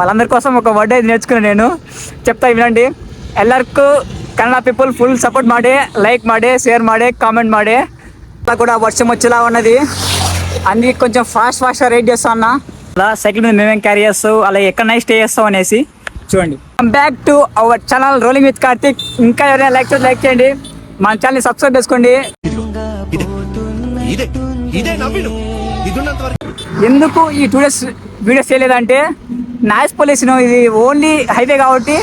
వాళ్ళందరి కోసం ఒక వర్డ్ అయితే నేర్చుకున్నాను నేను చెప్తా వినండి ಎಲ್ಲರಿಗೂ ಕನ್ನಡ పీపుల్ ఫుల్ సపోర్ట్ ಮಾಡಿ లైక్ ಮಾಡಿ షేర్ ಮಾಡಿ కామెంట్ ಮಾಡಿ అలా కూడా వర్షం వచ్చేలా ఉన్నది అన్ని కొంచెం ఫాస్ట్ ఫాస్ట్గా రైడ్ చేస్తా అన్న అలా సైకిల్ మీద మేమేం క్యారీ చేస్తావు అలా ఎక్కడ స్టే చేస్తాం అనేసి చూడండి back to our channel rolling with Karthik ఇంకా ఎవరైనా లైక్ చేస్తే లైక్ చేయండి మన ఛానల్ సబ్స్క్రైబ్ చేసుకోండి ఇదే ఇదే ఇదే నవ్విను ఇదున్నంత వరకు ఎందుకు ఈ టూ డేస్ వీడియోస్ చేయలేదంటే నాయిస్ పొల్యూషన్ ఇది ఓన్లీ హైవే కాబట్టి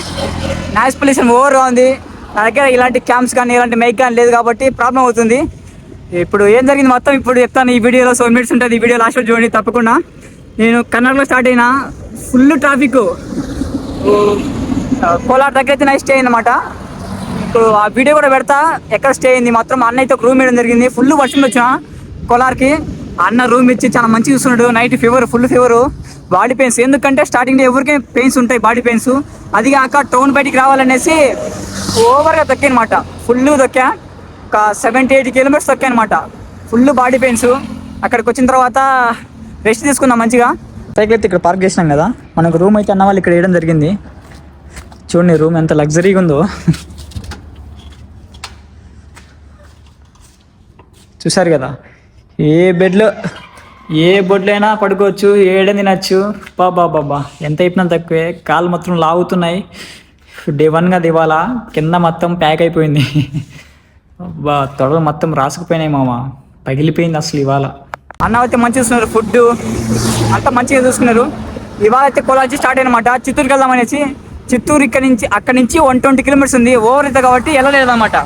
నాయిస్ పొల్యూషన్ ఓవర్గా ఉంది. నా దగ్గర ఇలాంటి క్యాంప్స్ కానీ ఇలాంటి మైక్ కానీ లేదు కాబట్టి ప్రాబ్లం అవుతుంది. ఇప్పుడు ఏం జరిగింది మొత్తం ఇప్పుడు చెప్తాను ఈ వీడియోలో సో మినిట్స్ ఉంటుంది. ఈ వీడియో లాస్ట్లో చూడండి తప్పకుండా. నేను కర్ణాటకలో స్టార్ట్ అయినా ఫుల్ ట్రాఫిక్. కోలార్ దగ్గర అయితే నైట్ స్టే అయిందన్నమాట. ఇప్పుడు ఆ వీడియో కూడా పెడతా ఎక్కడ స్టే అయింది? మాత్రం అన్నయ్యతో ఒక రూమ్ వేయడం జరిగింది. ఫుల్ వర్షం వచ్చిన కోలార్కి. అన్న రూమ్ ఇచ్చి చాలా మంచిగా చూస్తున్నాడు night fever full fever body pains. ఎందుకంటే స్టార్టింగ్ ఎవరికే పెయిన్స్ ఉంటాయి బాడీ పెయిన్స్. అది కాక టౌన్ బయటికి రావాలనేసి ఓవర్గా దొక్కానమాట ఫుల్ దొక్కా ఒక సెవెంటీ ఎయిటీ కిలోమీటర్స్ దొక్కా అనమాట ఫుల్ బాడీ పెయిన్స్. అక్కడికి వచ్చిన తర్వాత రెస్ట్ తీసుకున్నాం మంచిగా. సైకిల్ అయితే ఇక్కడ పార్క్ చేసినాం కదా. మనకు రూమ్ అయితే అన్న వాళ్ళు ఇక్కడ వేయడం జరిగింది. చూడండి రూమ్ ఎంత లగ్జరీగా ఉందో. చూసారు కదా. ఏ బెడ్లో ఏ బొడ్లైనా పడుకోవచ్చు ఏడ తినచ్చు. బాబా బాబా ఎంత అయిపోయినా తక్కువే. కాళ్ళు మొత్తం లాగుతున్నాయి. డే వన్గా దివాలా కింద మొత్తం ప్యాక్ అయిపోయింది. బా తొడలు మొత్తం రాసుకుపోయినాయి మామ. పగిలిపోయింది అసలు ఇవాళ. అన్న అయితే మంచిగా చూస్తున్నారు ఫుడ్ అంతా మంచిగా చూస్తున్నారు. ఇవాళ అయితే కొలాచి స్టార్ట్ అయినమాట. చిత్తూరుకి వెళ్దాం అనేసి చిత్తూరు ఇక్కడ నుంచి అక్కడ నుంచి వన్ ట్వంటీ కిలోమీటర్స్ ఉంది. ఓవర్ అయితే కాబట్టి వెళ్ళలేదన్నమాట.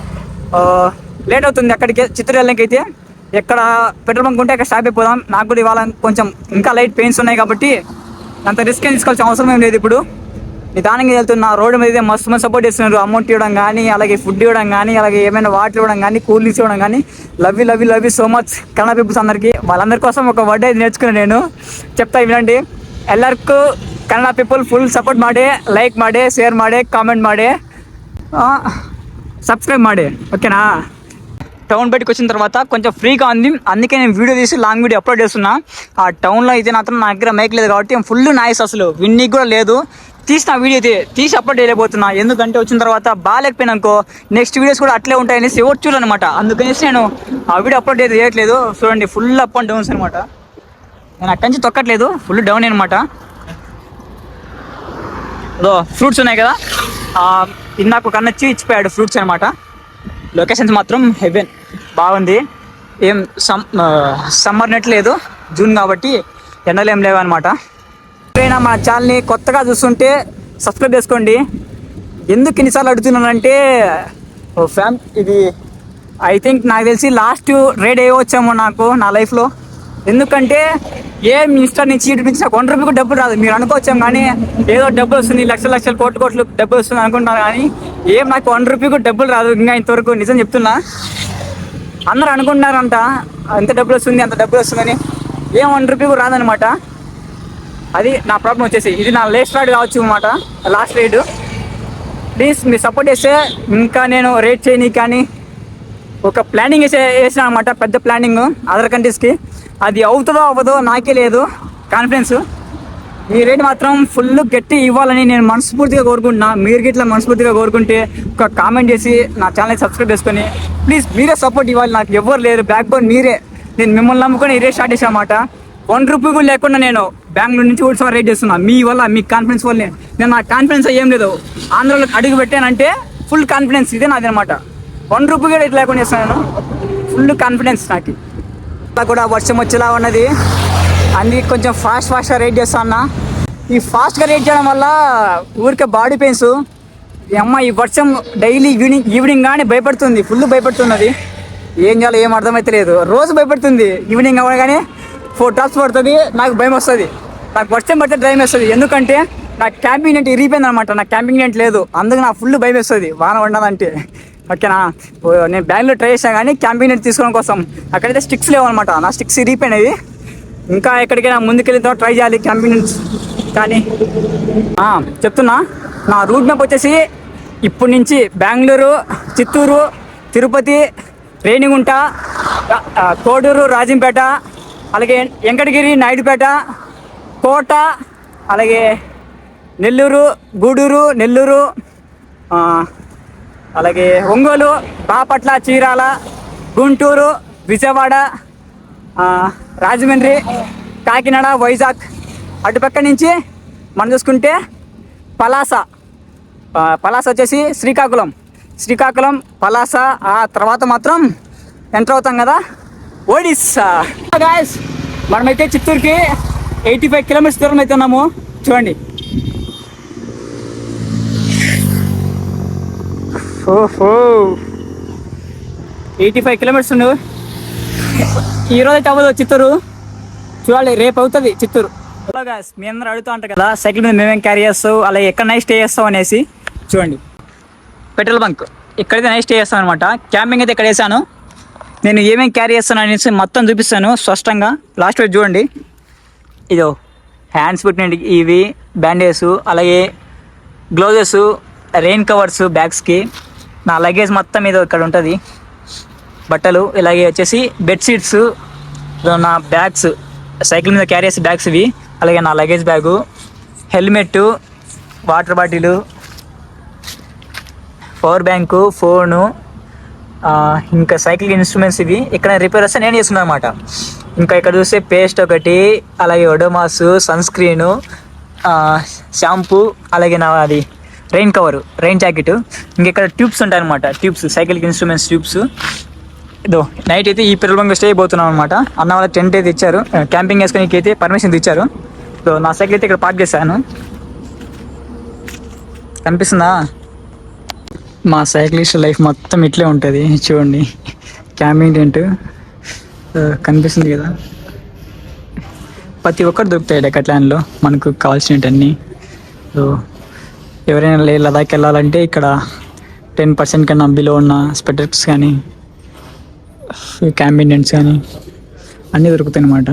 లేట్ అవుతుంది అక్కడికి. చిత్తూరు వెళ్ళడానికి అయితే. ఎక్కడ పెట్రోల్ బంక్ ఉంటే అక్కడ స్టాప్ అయిపోదాం నాకు కూడా ఇవాళ కొంచెం ఇంకా లైట్ పెయిన్స్ ఉన్నాయి కాబట్టి అంత రిస్క్ ఏం తీసుకోవాల్సిన అవసరం ఏం లేదు ఇప్పుడు నిదానంగా వెళ్తున్నా రోడ్డు మీద అయితే మస్తు మంది సపోర్ట్ చేస్తున్నారు అమౌంట్ ఇవ్వడం కానీ అలాగే ఫుడ్ ఇవ్వడం కానీ అలాగే ఏమైనా వాటర్ ఇవ్వడం కానీ కూల్ డ్రింక్స్ ఇవ్వడం కానీ love you love you love you so much Kannada peoples అందరికీ వాళ్ళందరి కోసం ఒక వర్డ్ అయితే నేర్చుకున్నాను నేను చెప్తా వినండి ಎಲ್ಲರಿಗೂ ಕನ್ನಡ ಪೀಪಲ್ ಫುಲ್ ಸಪೋರ್ಟ್ ಮಾಡಿ ಲೈಕ್ ಮಾಡಿ ಶೇರ್ ಮಾಡಿ ಕಾಮೆಂಟ್ ಮಾಡಿ సబ్స్క్రైబ్ ಮಾಡಿ ఓకేనా టౌన్ బయటకు వచ్చిన తర్వాత కొంచెం ఫ్రీగా ఉంది. అందుకే నేను వీడియో తీసి లాంగ్ వీడియో అప్లోడ్ చేస్తున్నా. ఆ టౌన్లో అయితే మాత్రం నా దగ్గర మైక్ లేదు కాబట్టి ఫుల్ నాయిస్ అసలు. విన్నీకి కూడా లేదు. తీసిన వీడియో అయితే తీసి అప్లోడ్ చేయలేకపోతున్నా. ఎందుకంటే వచ్చిన తర్వాత బాగాలేకపోయినాకో అనుకో నెక్స్ట్ వీడియోస్ కూడా అట్లే ఉంటాయనేసి ఎవరు చూడాలన్నమాట అందుకనేసి నేను ఆ వీడియో అప్లోడ్ అయితే చేయట్లేదు. చూడండి ఫుల్ అప్ అండ్ డౌన్స్ అనమాట నేను అక్కడి నుంచి తొక్కట్లేదు. ఫుల్ డౌన్ అనమాట అదో ఫ్రూట్స్ ఉన్నాయి కదా. ఇందాక ఒక ఇచ్చిపోయాడు ఫ్రూట్స్ అనమాట లొకేషన్స్ మాత్రం హెవెన్ బాగుంది. ఏం సమ్ సమ్మర్ నెట్ లేదు జూన్ కాబట్టి ఎండలు ఏం లేవు అనమాట ఎవరైనా మన ఛానల్ని కొత్తగా చూస్తుంటే సబ్స్క్రైబ్ చేసుకోండి. ఎందుకు ఇన్నిసార్లు అడుగుతున్నానంటే ఓ ఫ్యామ్ ఇది ఐ థింక్ నాకు తెలిసి లాస్ట్ రేడ్ ఏ వచ్చామో నాకు నా లైఫ్లో. ఎందుకంటే ఏం ఇన్స్టా నుంచి ఇటు నుంచి నాకు వన్ రూపీకి డబ్బులు రాదు. మీరు అనుకోవచ్చాం కానీ ఏదో డబ్బులు వస్తుంది లక్షల లక్షలు కోట్లు కోట్లు డబ్బులు వస్తుంది అనుకుంటున్నారు కానీ ఏం నాకు వన్ రూపీకి డబ్బులు రాదు. ఇంకా ఇంతవరకు నిజం చెప్తున్నా. అందరు అనుకుంటున్నారంట ఎంత డబ్బులు వస్తుంది అంత డబ్బులు వస్తుందని. ఏం వన్ రూపీ కూడా రాదనమాట అది నా ప్రాబ్లం వచ్చేసి ఇది నా లేస్ట్ రైడ్ కావచ్చు అనమాట లాస్ట్ రైడ్ ప్లీజ్ మీరు సపోర్ట్ చేస్తే ఇంకా నేను రేట్ చేయని కానీ ఒక ప్లానింగ్ వేసే వేసిన అనమాట పెద్ద ప్లానింగ్ అదర్ కంట్రీస్కి అది అవుతుందో అవ్వదో నాకే లేదు కాన్ఫిడెన్స్ ఈ రేట్ మాత్రం ఫుల్ గట్టి ఇవ్వాలని నేను మనస్ఫూర్తిగా కోరుకుంటున్నా. మీరు గిట్లా మనస్ఫూర్తిగా కోరుకుంటే ఒక కామెంట్ చేసి నా ఛానల్ సబ్స్క్రైబ్ చేసుకొని ప్లీజ్ మీరే సపోర్ట్ ఇవ్వాలి. నాకు ఎవరు లేరు. బ్యాక్ బోన్ మీరే. నేను మిమ్మల్ని నమ్ముకొని ఇదే స్టార్ట్ చేశాను అనమాట వన్ రూపీ కూడా లేకుండా నేను బెంగళూరు నుంచి కూడా రేట్ చేస్తున్నా. మీ వల్ల మీ కాన్ఫిడెన్స్ వల్ల నేను నా కాన్ఫిడెన్స్ ఏం లేదు. ఆంధ్రలో అడుగు పెట్టానంటే ఫుల్ కాన్ఫిడెన్స్ ఇదే నాది అనమాట వన్ రూపీ కూడా ఇట్లా లేకుండా చేస్తాను ఫుల్ కాన్ఫిడెన్స్ నాకు. అలా కూడా వర్షం వచ్చేలా ఉన్నది. అన్ని కొంచెం ఫాస్ట్ ఫాస్ట్గా రేట్ చేస్తా అన్న. ఈ ఫాస్ట్గా రేట్ చేయడం వల్ల ఊరికే బాడీ పెయిన్స్ ఈ అమ్మ ఈ వర్షం డైలీ ఈవినింగ్ ఈవినింగ్ కానీ భయపడుతుంది. ఫుల్ భయపడుతున్నది. ఏం చేయాలో ఏం అర్థమైతే లేదు రోజు భయపడుతుంది. ఈవినింగ్ అవ్వగానే ఫోర్ టాప్స్ పడుతుంది. నాకు భయం వస్తుంది. నాకు వర్షం పడితే భయం వేస్తుంది. ఎందుకంటే నా క్యాంపింగ్ నెట్ ఇరిగిపోయింది అనమాట నా క్యాంపింగ్ నెట్ లేదు. అందుకు నాకు ఫుల్ భయం వేస్తుంది. వాన ఉండాలంటే ఓకేనా? నేను బ్యాంగ్లూర్ ట్రై చేశాను కానీ క్యాంపింగ్ నెట్ తీసుకోవడం కోసం అక్కడైతే స్టిక్స్ లేవు అనమాట నా స్టిక్స్ ఇరిగిపోయినవి. ఇంకా ఎక్కడికైనా ముందుకెళ్ళిన తర్వాత ట్రై చేయాలి క్యాంపింగ్ నెట్స్ కానీ చెప్తున్నా. నా రూట్ మ్యాప్ వచ్చేసి ఇప్పటి నుంచి బెంగళూరు చిత్తూరు తిరుపతి రేణిగుంట కోడూరు రాజంపేట అలాగే వెంకటగిరి నాయుడుపేట కోట అలాగే నెల్లూరు గూడూరు నెల్లూరు అలాగే ఒంగోలు బాపట్ల చీరాల గుంటూరు విజయవాడ రాజమండ్రి కాకినాడ వైజాగ్. అటుపక్క నుంచి మనం చూసుకుంటే పలాస. పలాస వచ్చేసి శ్రీకాకుళం. శ్రీకాకుళం పలాస ఆ తర్వాత మాత్రం ఎంటర్ అవుతాం కదా? ఒడిస్సా. గాయస్ మనమైతే చిత్తూరుకి ఎయిటీ ఫైవ్ కిలోమీటర్స్ దూరం అయితే ఉన్నాము. చూడండి. ఓహో. ఎయిటీ ఫైవ్ కిలోమీటర్స్ ఉండు. ఈరోజు అయితే అవ్వదు చిత్తూరు. చూడాలి రేపు అవుతుంది చిత్తూరు. హలో గాయస్ మీ అందరూ అడుగుతూ ఉంటారు కదా సైకిల్ మీద మేమేం క్యారీ చేస్తావు అలా ఎక్కడ నైట్ స్టే చేస్తావు అనేసి. చూడండి. Petrol bunk. ఇక్కడైతే నైట్ స్టే చేస్తాను అనమాట క్యాంపింగ్ అయితే ఇక్కడ వేసాను నేను ఏమేమి క్యారీ చేస్తాను అనేసి మొత్తం చూపిస్తాను స్పష్టంగా. లాస్ట్ వైపు చూడండి. ఇదో హ్యాండ్స్ పెట్టిన ఇవి బ్యాండేజ్ అలాగే గ్లౌజెస్ రెయిన్ కవర్స్ బ్యాగ్స్కి నా లగేజ్ మొత్తం మీద ఇక్కడ ఉంటుంది. బట్టలు ఇలాగే వచ్చేసి బెడ్షీట్స్ నా బ్యాగ్స్ సైకిల్ మీద క్యారీ చేసే బ్యాగ్స్ ఇవి. అలాగే నా luggage bag helmet water bottle power bank phone ఇంకా సైకిల్ ఇన్స్ట్రుమెంట్స్ ఇవి ఇక్కడ రిపేర్ వస్తే నేను చేస్తున్నాను అనమాట ఇంకా ఇక్కడ చూస్తే పేస్ట్ ఒకటి అలాగే ఒడోమాస్ సన్ స్క్రీను షాంపూ అలాగే నా అది రెయిన్ కవరు రెయిన్ జాకెట్. ఇంకెక్కడ ఇక్కడ ట్యూబ్స్ ఉంటాయి అనమాట ట్యూబ్స్ సైకిల్కి ఇన్స్ట్రుమెంట్స్ ట్యూబ్స్. ఇదో నైట్ అయితే ఈ పెట్రోల్ బంక్ స్టే అయిపోతున్నాం అనమాట అన్న వాళ్ళ టెంట్ అయితే ఇచ్చారు క్యాంపింగ్ వేసుకోనికి అయితే పర్మిషన్ ఇచ్చారు. సో నా సైకిల్ అయితే ఇక్కడ పార్క్ చేశాను. కనిపిస్తుందా? మా సైక్లిస్ట్ లైఫ్ మొత్తం ఇట్లే ఉంటుంది చూడండి. క్యాంపింగ్ టెంట్ కనిపిస్తుంది కదా. ప్రతి ఒక్కరు దొరుకుతాయి డెకట్లాన్లో మనకు కావాల్సినవన్నీ. సో ఎవరైనా లే లదాఖ్ వెళ్ళాలంటే ఇక్కడ టెన్ పర్సెంట్ కన్నా బిలో ఉన్న స్పెటర్స్ కానీ క్యాంపింగ్ టెంట్స్ కానీ అన్నీ దొరుకుతాయి అన్నమాట.